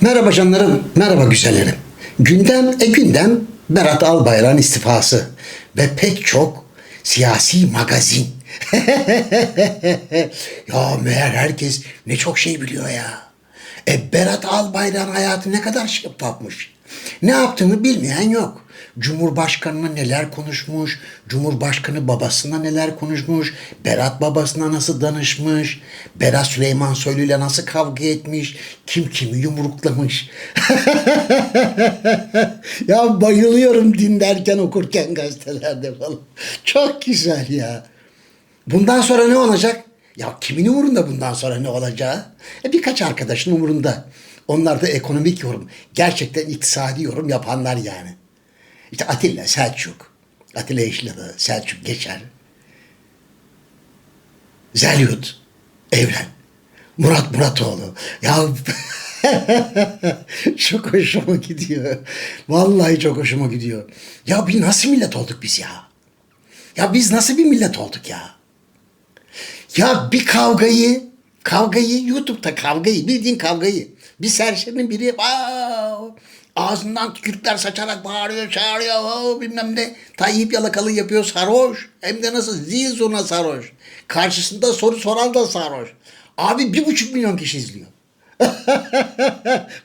Merhaba canlarım, merhaba güzellerim. Gündem e gündem Berat Albayrak'ın istifası ve pek çok siyasi magazin. ya meğer herkes ne çok şey biliyor ya. E Berat Albayrak'ın hayatı ne kadar şeffafmış. Ne yaptığını bilmeyen yok. Cumhurbaşkanına neler konuşmuş, Cumhurbaşkanı babasına neler konuşmuş, Berat babasına nasıl danışmış, Berat Süleyman Soylu ile nasıl kavga etmiş, kim kimi yumruklamış. ya bayılıyorum dinlerken okurken gazetelerde falan. Çok güzel ya. Bundan sonra ne olacak? Ya kimin umurunda bundan sonra ne olacağı? E birkaç arkadaşın umurunda. Onlar da ekonomik yorum, gerçekten iktisadi yorum yapanlar yani. İşte Atilla, Selçuk, Atilla Yeşilada, Selçuk Geçer, Zelyut, Evren, Murat Muratoğlu. Ya çok hoşuma gidiyor. Vallahi çok hoşuma gidiyor. Ya bir nasıl millet olduk biz ya? Ya biz nasıl bir millet olduk ya? Ya bir kavgayı, kavgayı YouTube'da kavgayı, bildiğin kavgayı. Bir serserinin biri "Aa!" Ağzından tükürükler saçarak bağırıyor, çağırıyor, "Aa!" bilmem ne. Tayyip yalakalı yapıyor sarhoş. Hem de nasıl zil zurna sarhoş. Karşısında soru soran da sarhoş. Abi bir buçuk milyon kişi izliyor.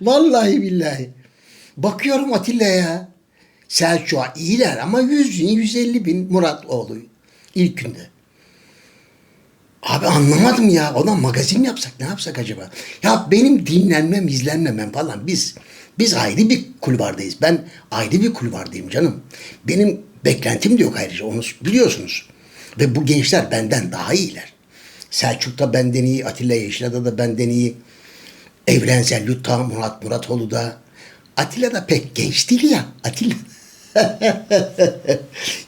Vallahi billahi. Bakıyorum Atilla'ya. Selçuk'a iyiler ama 100 bin, 150 bin Murat oğlu ilk günde. Abi anlamadım ya. Ona magazin yapsak ne yapsak acaba? Ya benim dinlenmem, izlenmemem falan biz biz ayrı bir kulvardayız. Ben ayrı bir kulvardayım canım. Benim beklentim de yok ayrıca onu biliyorsunuz. Ve bu gençler benden daha iyiler. Selçuk da benden iyi, Atilla Yeşilada da benden iyi. Evrensel Lütta, Murat Muratoğlu da. Atilla da pek genç değil ya. Atilla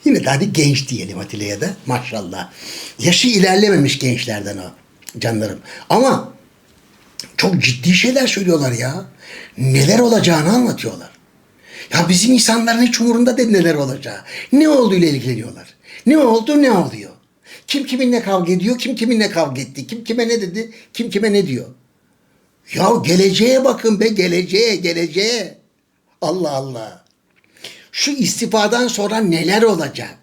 Yine de hadi genç diyelim Atilla'ya da maşallah. Yaşı ilerlememiş gençlerden o canlarım. Ama çok ciddi şeyler söylüyorlar ya. Neler olacağını anlatıyorlar. Ya bizim insanların hiç umurunda değil neler olacağı. Ne olduğuyla ilgileniyorlar. Ne oldu ne oluyor. Kim kiminle kavga ediyor, kim kiminle kavga etti, kim kime ne dedi, kim kime ne diyor. Ya geleceğe bakın be geleceğe, geleceğe. Allah Allah. Şu istifadan sonra neler olacak?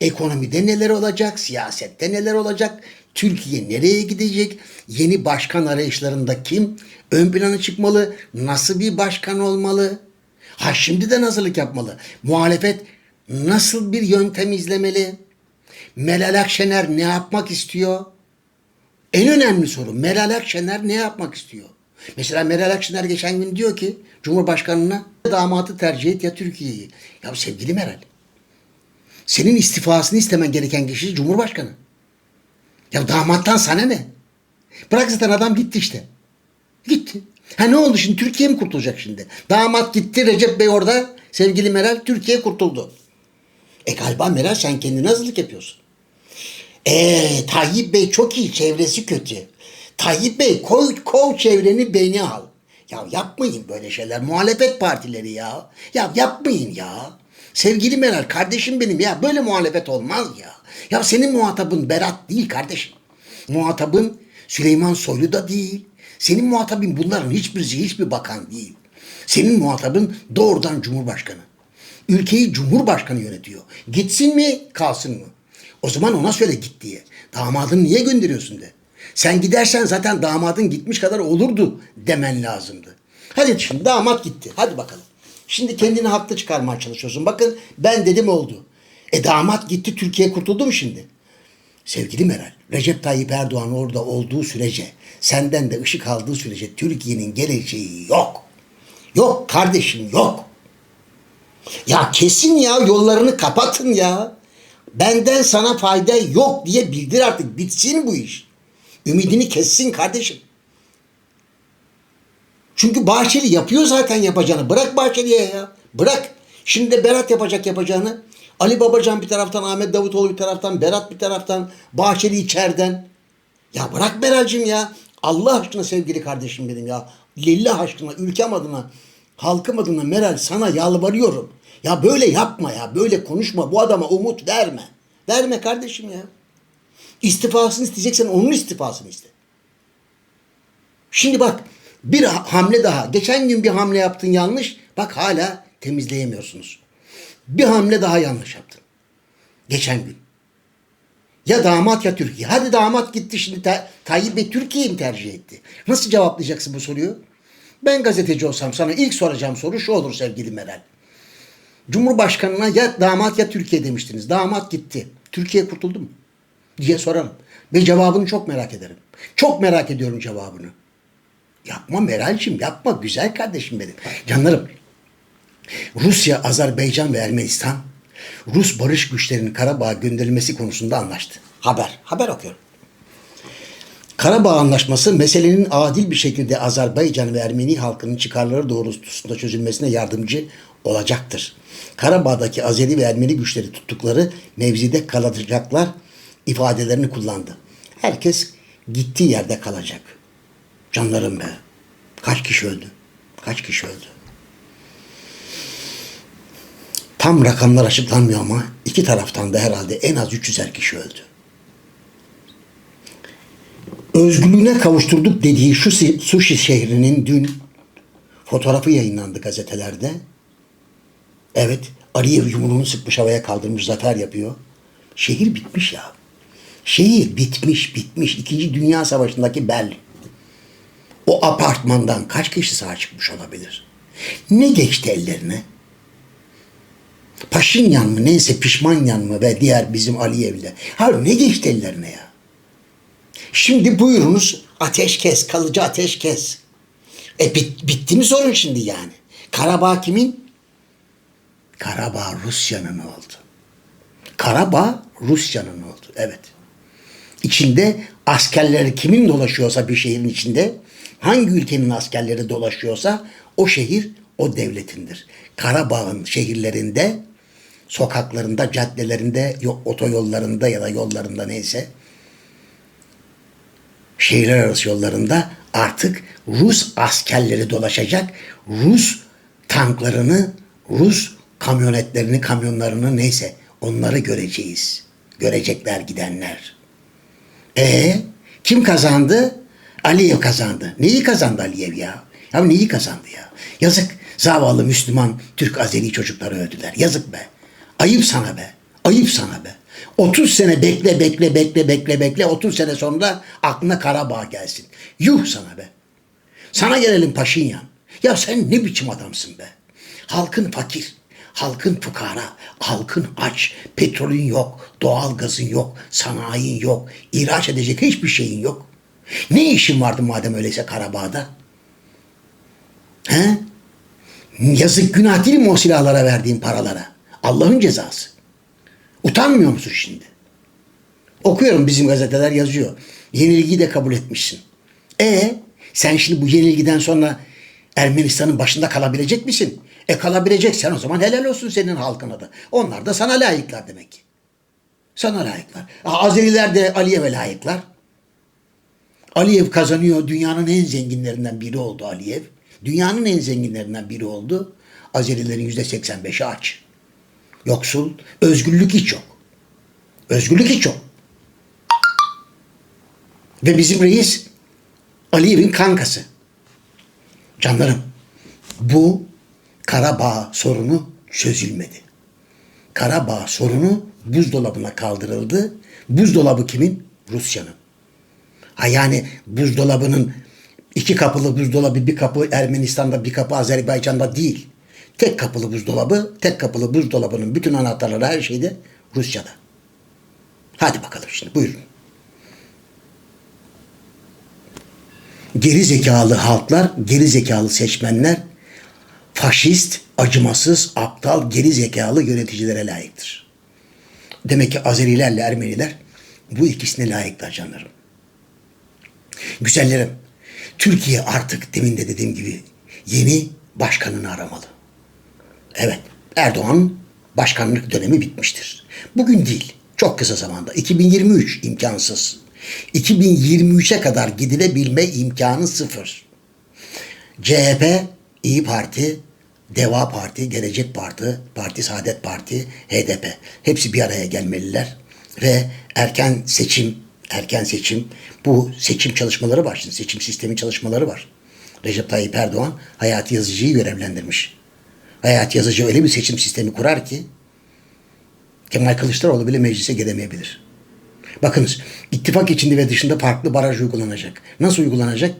Ekonomide neler olacak? Siyasette neler olacak? Türkiye nereye gidecek? Yeni başkan arayışlarında kim ön plana çıkmalı? Nasıl bir başkan olmalı? Ha şimdi de hazırlık yapmalı. Muhalefet nasıl bir yöntem izlemeli? Meral Akşener ne yapmak istiyor? En önemli soru Meral Akşener ne yapmak istiyor? Mesela Meral Akşener geçen gün diyor ki Cumhurbaşkanına damatı tercih et ya Türkiye'yi. Ya sevgili Meral. Senin istifasını istemen gereken kişi Cumhurbaşkanı. Ya damattan sana ne? Bırak zaten adam gitti işte. Gitti. Ha ne oldu şimdi? Türkiye mi kurtulacak şimdi? Damat gitti, Recep Bey orada. Sevgili Meral, Türkiye kurtuldu. E galiba Meral sen kendine hazırlık yapıyorsun. Eee Tayyip Bey çok iyi, çevresi kötü. Tayyip Bey koy, kov çevreni beni al. Ya yapmayın böyle şeyler. Muhalefet partileri ya. Ya yapmayın ya. Sevgili Meral kardeşim benim ya böyle muhalefet olmaz ya. Ya senin muhatabın Berat değil kardeşim. Muhatabın Süleyman Soylu da değil. Senin muhatabın bunların hiçbirisi hiçbir bakan değil. Senin muhatabın doğrudan Cumhurbaşkanı. Ülkeyi Cumhurbaşkanı yönetiyor. Gitsin mi kalsın mı? O zaman ona söyle git diye. Damadını niye gönderiyorsun de. Sen gidersen zaten damadın gitmiş kadar olurdu demen lazımdı. Hadi şimdi damat gitti. Hadi bakalım. Şimdi kendini haklı çıkarmaya çalışıyorsun. Bakın ben dedim oldu. E damat gitti Türkiye kurtuldu mu şimdi? Sevgili Meral, Recep Tayyip Erdoğan orada olduğu sürece, senden de ışık aldığı sürece Türkiye'nin geleceği yok. Yok kardeşim yok. Ya kesin ya yollarını kapatın ya. Benden sana fayda yok diye bildir artık bitsin bu iş. Ümidini kessin kardeşim. Çünkü Bahçeli yapıyor zaten yapacağını. Bırak Bahçeli'ye ya. Bırak. Şimdi de Berat yapacak yapacağını. Ali Babacan bir taraftan, Ahmet Davutoğlu bir taraftan, Berat bir taraftan, Bahçeli içeriden. Ya bırak Meral'cim ya. Allah aşkına sevgili kardeşim benim ya. Lillah aşkına, ülkem adına, halkım adına Meral sana yalvarıyorum. Ya böyle yapma ya. Böyle konuşma. Bu adama umut verme. Verme kardeşim ya. İstifasını isteyeceksen onun istifasını iste. Şimdi bak Bir ha- hamle daha. Geçen gün bir hamle yaptın yanlış. Bak hala temizleyemiyorsunuz. Bir hamle daha yanlış yaptın. Geçen gün. Ya damat ya Türkiye. Hadi damat gitti şimdi Ta- Tayyip Bey Türkiye'yi mi tercih etti? Nasıl cevaplayacaksın bu soruyu? Ben gazeteci olsam sana ilk soracağım soru şu olur sevgili Meral. Cumhurbaşkanına ya damat ya Türkiye demiştiniz. Damat gitti. Türkiye kurtuldu mu? Diye sorarım. Ve cevabını çok merak ederim. Çok merak ediyorum cevabını. Yapma Meral'cim yapma güzel kardeşim benim. Canlarım Rusya, Azerbaycan ve Ermenistan Rus barış güçlerinin Karabağ'a gönderilmesi konusunda anlaştı. Haber, haber okuyorum. Karabağ Anlaşması meselenin adil bir şekilde Azerbaycan ve Ermeni halkının çıkarları doğrultusunda çözülmesine yardımcı olacaktır. Karabağ'daki Azeri ve Ermeni güçleri tuttukları mevzide kalacaklar ifadelerini kullandı. Herkes gittiği yerde kalacak. Canlarım be. Kaç kişi öldü? Kaç kişi öldü? Tam rakamlar açıklanmıyor ama iki taraftan da herhalde en az 300'er kişi öldü. Özgürlüğüne kavuşturduk dediği şu Sushi şehrinin dün fotoğrafı yayınlandı gazetelerde. Evet, Aliyev yumruğunu sıkmış havaya kaldırmış zafer yapıyor. Şehir bitmiş ya. Şehir bitmiş, bitmiş. İkinci Dünya Savaşı'ndaki Berlin. O apartmandan kaç kişi sağ çıkmış olabilir? Ne geçti ellerine? Paşinyan mı neyse Pişmanyan mı ve diğer bizim Aliyev'le. Hayır ne geçti ellerine ya? Şimdi buyurunuz ateşkes, kalıcı ateşkes. E bit, bitti mi sorun şimdi yani? Karabağ kimin? Karabağ Rusya'nın oldu. Karabağ Rusya'nın oldu. Evet. İçinde askerleri kimin dolaşıyorsa bir şehrin içinde, hangi ülkenin askerleri dolaşıyorsa o şehir o devletindir. Karabağ'ın şehirlerinde, sokaklarında, caddelerinde, yo- otoyollarında ya da yollarında neyse şehirler arası yollarında artık Rus askerleri dolaşacak. Rus tanklarını, Rus kamyonetlerini, kamyonlarını neyse onları göreceğiz. Görecekler gidenler. E kim kazandı? Aliyev kazandı. Neyi kazandı Aliyev ya? Ya neyi kazandı ya? Yazık. Zavallı Müslüman Türk Azeri çocukları öldüler. Yazık be. Ayıp sana be. Ayıp sana be. 30 sene bekle bekle bekle bekle bekle 30 sene sonra aklına Karabağ gelsin. Yuh sana be. Sana gelelim Paşinyan. Ya sen ne biçim adamsın be? Halkın fakir, halkın fukara, halkın aç, petrolün yok, doğal gazın yok, sanayin yok, ihraç edecek hiçbir şeyin yok. Ne işin vardı madem öyleyse Karabağ'da? He? Yazık günah değil mi o silahlara verdiğin paralara? Allah'ın cezası. Utanmıyor musun şimdi? Okuyorum bizim gazeteler yazıyor. Yenilgiyi de kabul etmişsin. E sen şimdi bu yenilgiden sonra Ermenistan'ın başında kalabilecek misin? E kalabileceksen o zaman helal olsun senin halkına da. Onlar da sana layıklar demek ki. Sana layıklar. Azeriler de Aliyev'e layıklar. Aliyev kazanıyor. Dünyanın en zenginlerinden biri oldu Aliyev. Dünyanın en zenginlerinden biri oldu. Azerilerin yüzde 85'i aç. Yoksul. Özgürlük hiç yok. Özgürlük hiç yok. Ve bizim reis Aliyev'in kankası. Canlarım bu Karabağ sorunu çözülmedi. Karabağ sorunu buzdolabına kaldırıldı. Buzdolabı kimin? Rusya'nın. Ha yani buzdolabının iki kapılı buzdolabı bir kapı Ermenistan'da bir kapı Azerbaycan'da değil. Tek kapılı buzdolabı, tek kapılı buzdolabının bütün anahtarları her şeyde Rusya'da. Hadi bakalım şimdi buyurun. Geri zekalı halklar, geri zekalı seçmenler faşist, acımasız, aptal, geri zekalı yöneticilere layıktır. Demek ki Azerilerle Ermeniler bu ikisine layıklar canlarım. Güzellerim, Türkiye artık demin de dediğim gibi yeni başkanını aramalı. Evet, Erdoğan başkanlık dönemi bitmiştir. Bugün değil, çok kısa zamanda. 2023 imkansız. 2023'e kadar gidilebilme imkanı sıfır. CHP, İyi Parti, Deva Parti, Gelecek Parti, Parti Saadet Parti, HDP. Hepsi bir araya gelmeliler ve erken seçim, erken seçim, bu seçim çalışmaları var. Şimdi seçim sistemi çalışmaları var. Recep Tayyip Erdoğan Hayati Yazıcı'yı görevlendirmiş. Hayati Yazıcı öyle bir seçim sistemi kurar ki Kemal Kılıçdaroğlu bile meclise gelemeyebilir. Bakınız ittifak içinde ve dışında farklı baraj uygulanacak. Nasıl uygulanacak?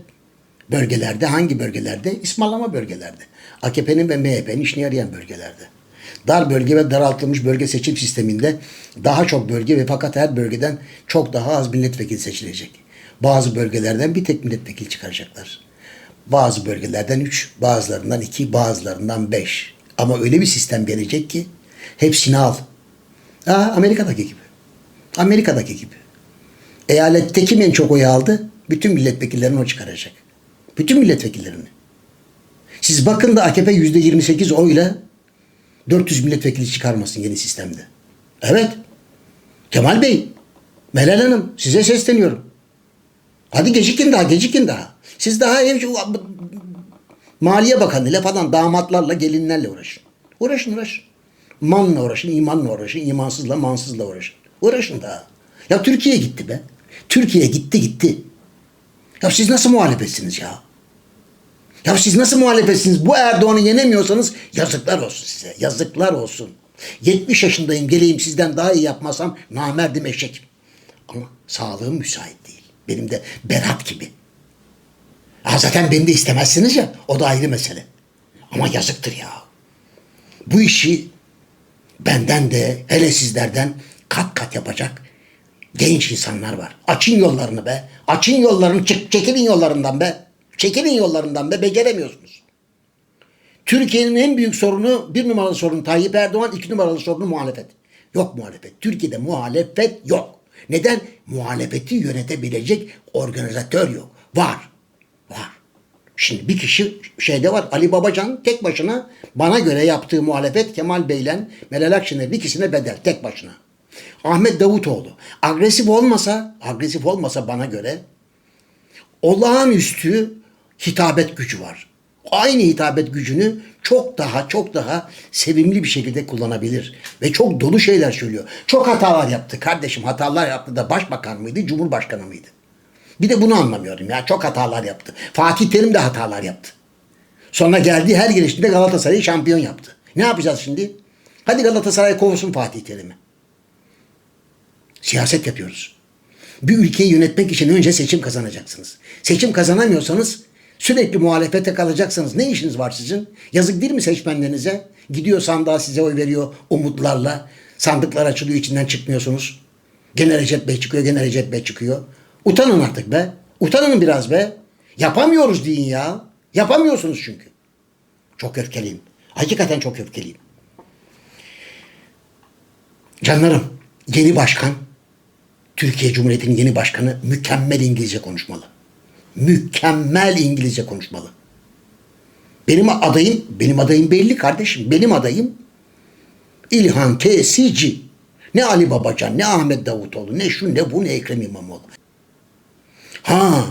Bölgelerde hangi bölgelerde? İsmarlama bölgelerde. AKP'nin ve MHP'nin işine yarayan bölgelerde. Dar bölge ve daraltılmış bölge seçim sisteminde daha çok bölge ve fakat her bölgeden çok daha az milletvekili seçilecek. Bazı bölgelerden bir tek milletvekili çıkaracaklar. Bazı bölgelerden 3, bazılarından 2, bazılarından 5. Ama öyle bir sistem gelecek ki hepsini al. Aa, Amerika'daki gibi. Amerika'daki gibi. Eyalette kim en çok oy aldı? Bütün milletvekillerini o çıkaracak. Bütün milletvekillerini. Siz bakın da AKP %28 oyla 400 milletvekili çıkarmasın yeni sistemde. Evet. Kemal Bey, Meral Hanım size sesleniyorum. Hadi gecikin daha, gecikin daha. Siz daha ev, Maliye Bakanı'yla falan damatlarla, gelinlerle uğraşın. Uğraşın, uğraşın. Manla uğraşın, imanla uğraşın, imansızla, mansızla uğraşın. Uğraşın daha. Ya Türkiye gitti be. Türkiye gitti gitti. Ya siz nasıl muhalefetsiniz ya? Ya siz nasıl muhalefetsiniz? Bu Erdoğan'ı yenemiyorsanız yazıklar olsun size. Yazıklar olsun. 70 yaşındayım geleyim sizden daha iyi yapmasam namerdim eşekim. Ama sağlığım müsait değil. Benim de Berat gibi. Ha zaten beni de istemezsiniz ya. O da ayrı mesele. Ama yazıktır ya. Bu işi benden de hele sizlerden kat kat yapacak genç insanlar var. Açın yollarını be. Açın yollarını. Çık, çekilin yollarından be. Çekilin yollarından be. Beceremiyorsunuz. Türkiye'nin en büyük sorunu bir numaralı sorun Tayyip Erdoğan, iki numaralı sorunu muhalefet. Yok muhalefet. Türkiye'de muhalefet yok. Neden? Muhalefeti yönetebilecek organizatör yok. Var. Var. Şimdi bir kişi şeyde var Ali Babacan tek başına bana göre yaptığı muhalefet Kemal Bey'le Meral Akşener'in ikisine bedel tek başına. Ahmet Davutoğlu agresif olmasa agresif olmasa bana göre olağanüstü hitabet gücü var. Aynı hitabet gücünü çok daha çok daha sevimli bir şekilde kullanabilir. Ve çok dolu şeyler söylüyor. Çok hatalar yaptı kardeşim. Hatalar yaptı da başbakan mıydı, cumhurbaşkanı mıydı? Bir de bunu anlamıyorum ya. Çok hatalar yaptı. Fatih Terim de hatalar yaptı. Sonra geldi her gelişinde Galatasaray'ı şampiyon yaptı. Ne yapacağız şimdi? Hadi Galatasaray kovsun Fatih Terim'i. Siyaset yapıyoruz. Bir ülkeyi yönetmek için önce seçim kazanacaksınız. Seçim kazanamıyorsanız sürekli muhalefete kalacaksınız. Ne işiniz var sizin? Yazık değil mi seçmenlerinize? Gidiyor sandığa size oy veriyor umutlarla. Sandıklar açılıyor içinden çıkmıyorsunuz. Gene Recep Bey çıkıyor, gene Recep Bey çıkıyor. Utanın artık be. Utanın biraz be. Yapamıyoruz deyin ya. Yapamıyorsunuz çünkü. Çok öfkeliyim. Hakikaten çok öfkeliyim. Canlarım, yeni başkan, Türkiye Cumhuriyeti'nin yeni başkanı mükemmel İngilizce konuşmalı. Mükemmel İngilizce konuşmalı. Benim adayım, benim adayım belli kardeşim. Benim adayım İlhan Kesici. Ne Ali Babacan, ne Ahmet Davutoğlu, ne şu, ne bu, ne Ekrem İmamoğlu. Ha,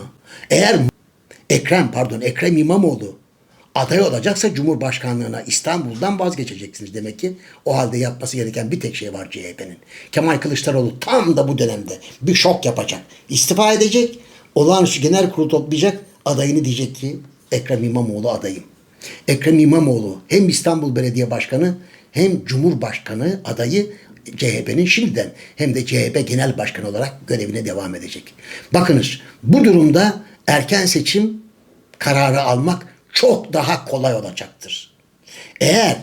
eğer Ekrem, pardon Ekrem İmamoğlu aday olacaksa Cumhurbaşkanlığına İstanbul'dan vazgeçeceksiniz demek ki. O halde yapması gereken bir tek şey var CHP'nin. Kemal Kılıçdaroğlu tam da bu dönemde bir şok yapacak. İstifa edecek. Olağanüstü genel kurul toplayacak. Adayını diyecek ki Ekrem İmamoğlu adayım. Ekrem İmamoğlu hem İstanbul Belediye Başkanı hem Cumhurbaşkanı adayı CHP'nin şimdiden hem de CHP Genel Başkanı olarak görevine devam edecek. Bakınız bu durumda erken seçim kararı almak çok daha kolay olacaktır. Eğer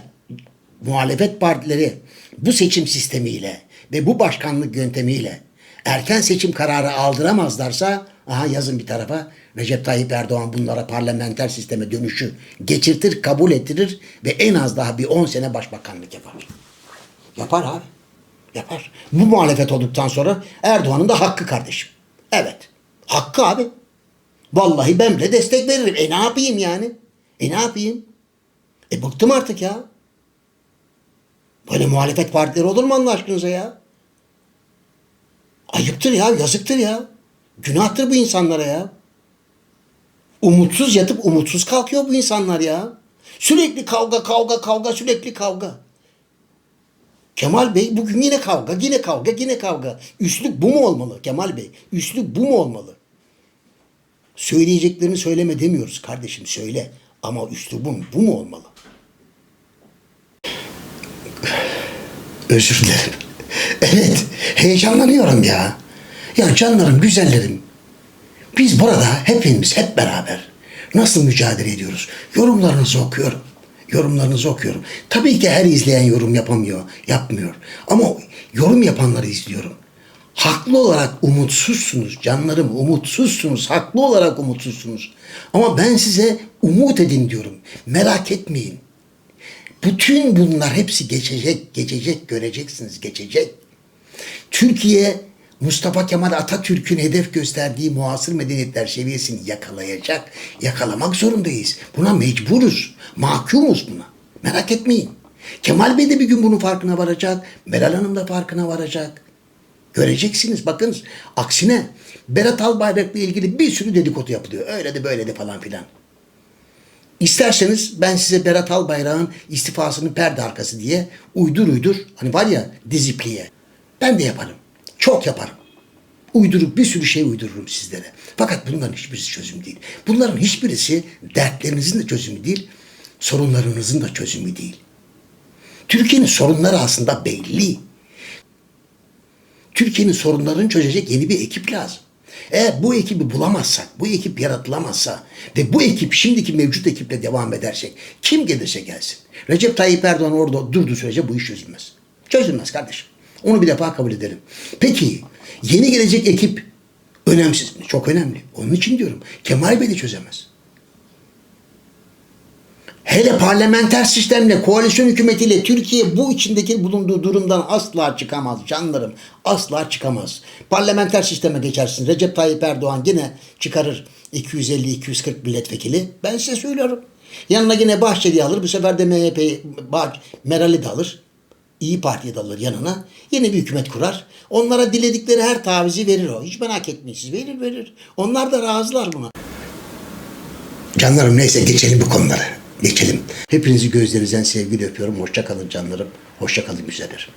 muhalefet partileri bu seçim sistemiyle ve bu başkanlık yöntemiyle erken seçim kararı aldıramazlarsa aha yazın bir tarafa Recep Tayyip Erdoğan bunlara parlamenter sisteme dönüşü geçirtir, kabul ettirir ve en az daha bir 10 sene başbakanlık yapar. Yapar abi. Yapar. Bu muhalefet olduktan sonra Erdoğan'ın da hakkı kardeşim. Evet. Hakkı abi. Vallahi ben de destek veririm. E ne yapayım yani? E ne yapayım? E bıktım artık ya. Böyle muhalefet partileri olur mu Allah aşkınıza ya? Ayıptır ya, yazıktır ya. Günahtır bu insanlara ya. Umutsuz yatıp umutsuz kalkıyor bu insanlar ya. Sürekli kavga, kavga, kavga, sürekli kavga. Kemal Bey bugün yine kavga, yine kavga, yine kavga. Üslup bu mu olmalı Kemal Bey? Üslup bu mu olmalı? Söyleyeceklerini söyleme demiyoruz kardeşim söyle. Ama üslubun bu mu olmalı? Özür dilerim. Evet, heyecanlanıyorum ya. Ya canlarım, güzellerim. Biz burada hepimiz hep beraber nasıl mücadele ediyoruz? Yorumlarınızı okuyorum. Yorumlarınızı okuyorum. Tabii ki her izleyen yorum yapamıyor, yapmıyor. Ama yorum yapanları izliyorum. Haklı olarak umutsuzsunuz canlarım, umutsuzsunuz. Haklı olarak umutsuzsunuz. Ama ben size umut edin diyorum. Merak etmeyin. Bütün bunlar hepsi geçecek, geçecek, göreceksiniz, geçecek. Türkiye Mustafa Kemal Atatürk'ün hedef gösterdiği muasır medeniyetler seviyesini yakalayacak. Yakalamak zorundayız. Buna mecburuz. Mahkumuz buna. Merak etmeyin. Kemal Bey de bir gün bunun farkına varacak. Meral Hanım da farkına varacak. Göreceksiniz bakınız. Aksine Berat Albayrak'la ilgili bir sürü dedikodu yapılıyor. Öyle de böyle de falan filan. İsterseniz ben size Berat Albayrak'ın istifasının perde arkası diye uydur uydur hani var ya dizipliye. Ben de yaparım. Çok yaparım. Uydurup bir sürü şey uydururum sizlere. Fakat bunların hiçbirisi çözüm değil. Bunların hiçbirisi dertlerinizin de çözümü değil, sorunlarınızın da çözümü değil. Türkiye'nin sorunları aslında belli. Türkiye'nin sorunlarını çözecek yeni bir ekip lazım. Eğer bu ekibi bulamazsak, bu ekip yaratılamazsa ve bu ekip şimdiki mevcut ekiple devam edersek kim gelirse gelsin. Recep Tayyip Erdoğan orada durduğu sürece bu iş çözülmez. Çözülmez kardeşim. Onu bir defa kabul edelim. Peki yeni gelecek ekip önemsiz mi? Çok önemli. Onun için diyorum Kemal Bey de çözemez. Hele parlamenter sistemle, koalisyon hükümetiyle Türkiye bu içindeki bulunduğu durumdan asla çıkamaz canlarım. Asla çıkamaz. Parlamenter sisteme geçersin. Recep Tayyip Erdoğan yine çıkarır 250-240 milletvekili. Ben size söylüyorum. Yanına yine Bahçeli'yi alır. Bu sefer de MHP, Bah Meral'i de alır. İyi Parti'yi de alır yanına. Yeni bir hükümet kurar. Onlara diledikleri her tavizi verir o. Hiç merak etmeyin siz. Verir verir. Onlar da razılar buna. Canlarım neyse geçelim bu konuları. Geçelim. Hepinizi gözlerinizden sevgiyle öpüyorum. Hoşça kalın canlarım. Hoşça kalın güzellerim.